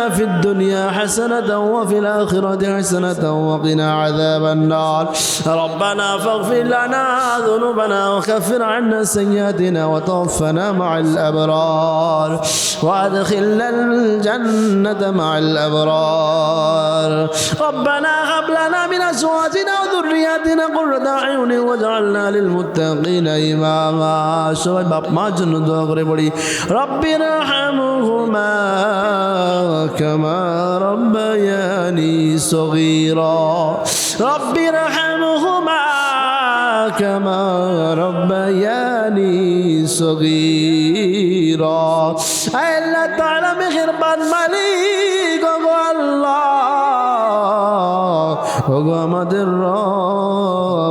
آتنا في الدنيا حسنة وفي الآخرة حسنة وقنا عذاب النار ربنا فاغفر لنا ذنوبنا وكفر عنا سيئاتنا وتوفنا مع الأبرار وأدخلنا الجنة مع الأبرار ربنا هب لنا من أزواجنا وذرياتنا قرة أعين واجعلنا للمتقين إماما সবাই বাপ মার জন্য দোয়া করে পড়ি রব্বির হামহুমা كما ربياني صغيرا رب ارحمهما كما ربياني صغيرا আল্লাহ তাআলা মেহেরবান মালিক ওগো আল্লাহ ওগো আমাদের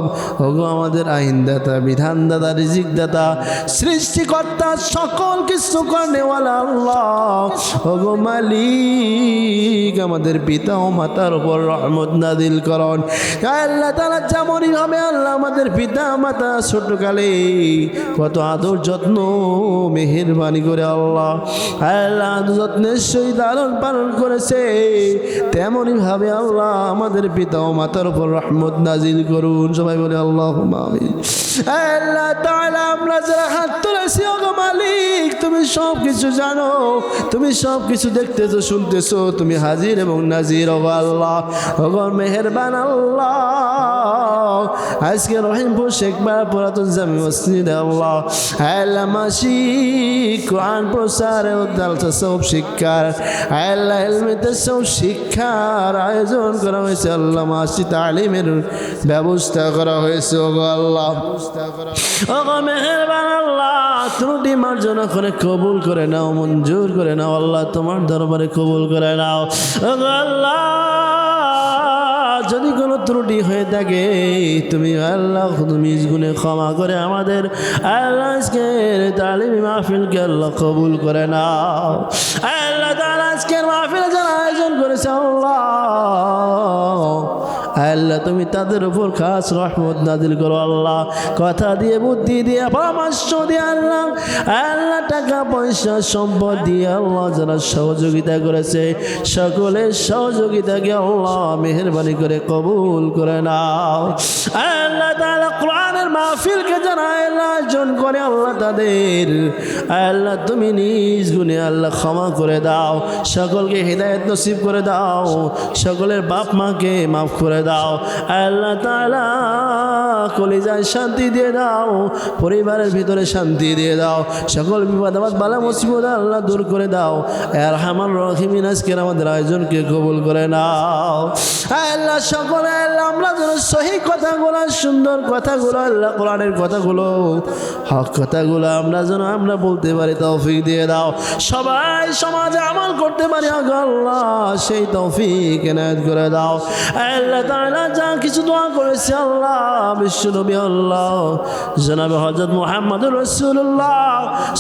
রব ওগো আমাদের আইনদাতা বিধানদাতা রিজিকদাতা সৃষ্টিকর্তা সকল কিছু করেওয়ালা আল্লাহ। ওগো মালিক। আমাদের পিতা ও মাতার উপর রহমত নাদিল করন। আল্লাহ তালা যেমনই হবে আল্লাহ আমাদের পিতা মাতা ছোটকালে কত আদর যত্ন, মেহেরবানি করে আল্লাহ আল্লাহ আদর যত্নের সহিত লালন পালন করেছে, তেমনই ভাবে আল্লাহ আমাদের পিতা ও মাতার উপর রহমত নাজিল করুন। সবাই বলে আল্লাহ আল্লাহ তাআলা, আমরা যারা হাত তুলেছি মালিক, তুমি সব কিছু জানো, তুমি সব কিছু দেখতেছো, শুনতেছো, তুমি হাজির এবং নাজির ওগো আল্লাহ। ওগো মেহেরবান আল্লাহ। আজকে রহিমপুর শেখবার পুরাতন জামি মসজিদ আল্লাহ। আল্লাহ মাসিক কোরআন প্রচারে উদ্দাল সব শিক্ষার আল্লাহ এলমিতে সব শিক্ষার আয়োজন করা হয়েছে আল্লাহ। মাসি তালিমের ব্যবস্থা করা হয়েছে ওগো আল্লাহ। ওগো মেহেরবান আল্লাহ, ত্রুটি মার্জনা করে কবুল করে নাও, মঞ্জুর করে নাও আল্লাহ। তোমার দরবারে কবুল করে নাও। যদি কোনো ত্রুটি হয়ে থাকে, তুমি আল্লাহ, তুমি গুণে ক্ষমা করে আমাদের আল্লাহ তালিম মাহফিলকে আল্লাহ কবুল করে নাও। আল্লাহ তালাজকের মাহফিল যারা আয়োজন করেছে, আল্লাহ আল্লাহ, তুমি তাদের উপর খাস রহমত নাদিল করো আল্লাহ। কথা দিয়ে, বুদ্ধি দিয়ে, পরামর্শ দিয়ে আল্লাহ। আল্লাহ, টাকা, পয়সা, সম্পদ দিয়ে আল্লাহ যারা সহযোগিতা করেছে। সকলের সহযোগিতাকে আল্লাহ মেহরবানি করে কবুল করে নাও। আল্লাহ তাআলা কোরআনের মাহফিলকে যারা আল্লাহ আয়োজন করে আল্লাহ তাদের। আল্লাহ, তুমি নিজ গুণে আল্লাহ ক্ষমা করে দাও। সকলকে হৃদায়ত নসিব করে দাও। সকলের বাপ মাকে মাফ করে দাও। আল্লাহ তাআলা কলিজায় শান্তি দিয়ে দাও, পরিবারের ভিতরে শান্তি দিয়ে দাও। সকল বিপদ আবাদ বালা মুসিবত আল্লাহ দূর করে দাও। আর হামার রহিমিন, আজকের আমাদের আয়োজনকে কবুল করে নাও। আল্লাহ সকলে আল্লাহ আমরা যেন সহি কথাগুলো, সুন্দর কথাগুলো, আল্লাহ কোরআনের কথাগুলো, হক কথাগুলো, আমরা যেন, আমরা বলতে পারি, তৌফিক দিয়ে দাও। সবাই সমাজে আমল করতে পারি আল্লাহ সেই তৌফিক এনায়ত করে দাও। আল্লাহ তাআলা যা কিছু দোয়া করেছে আল্লাহ বিশ্ব নবী আল্লাহ জনাবে হজরত মোহাম্মদ রসুল্লাহ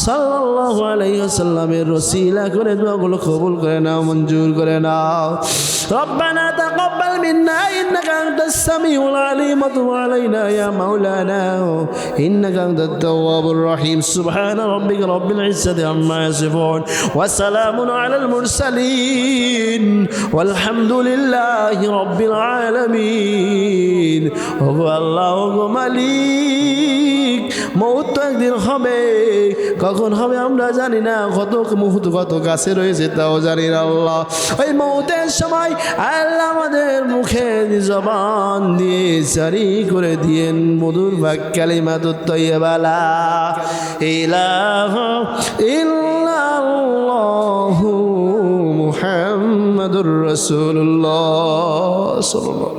সাল্লাহ আলাইসাল্লামের রসিলা করে দোয়াগুলো কবুল করে নাও মঞ্জুর করে নাও ربنا تقبل منا إنك أنت السميع العليم وتب علينا يا مولانا إنك أنت التواب الرحيم سبحان ربك رب العزة عما يصفون وسلام على المرسلين والحمد لله رب العالمين আলামিন। ওগো আল্লাহ, ওগো মালিক, মৌত তো একদিন হবে। কখন হবে আমরা জানি না কত মুহূর্ত কত কাছে রয়েছে তাও জানি না আল্লাহ। ওই মৌতের সময় আল্লাহ আমাদের মুখে জবান দিয়ে জারি করে দিয়েন। মধুর ভাগ কালিমা তো তৈবালা ইলাহ ইল্লাল্লাহু মুহাম্মাদুর রাসূলুল্লাহ। সাল্লাল্লাহু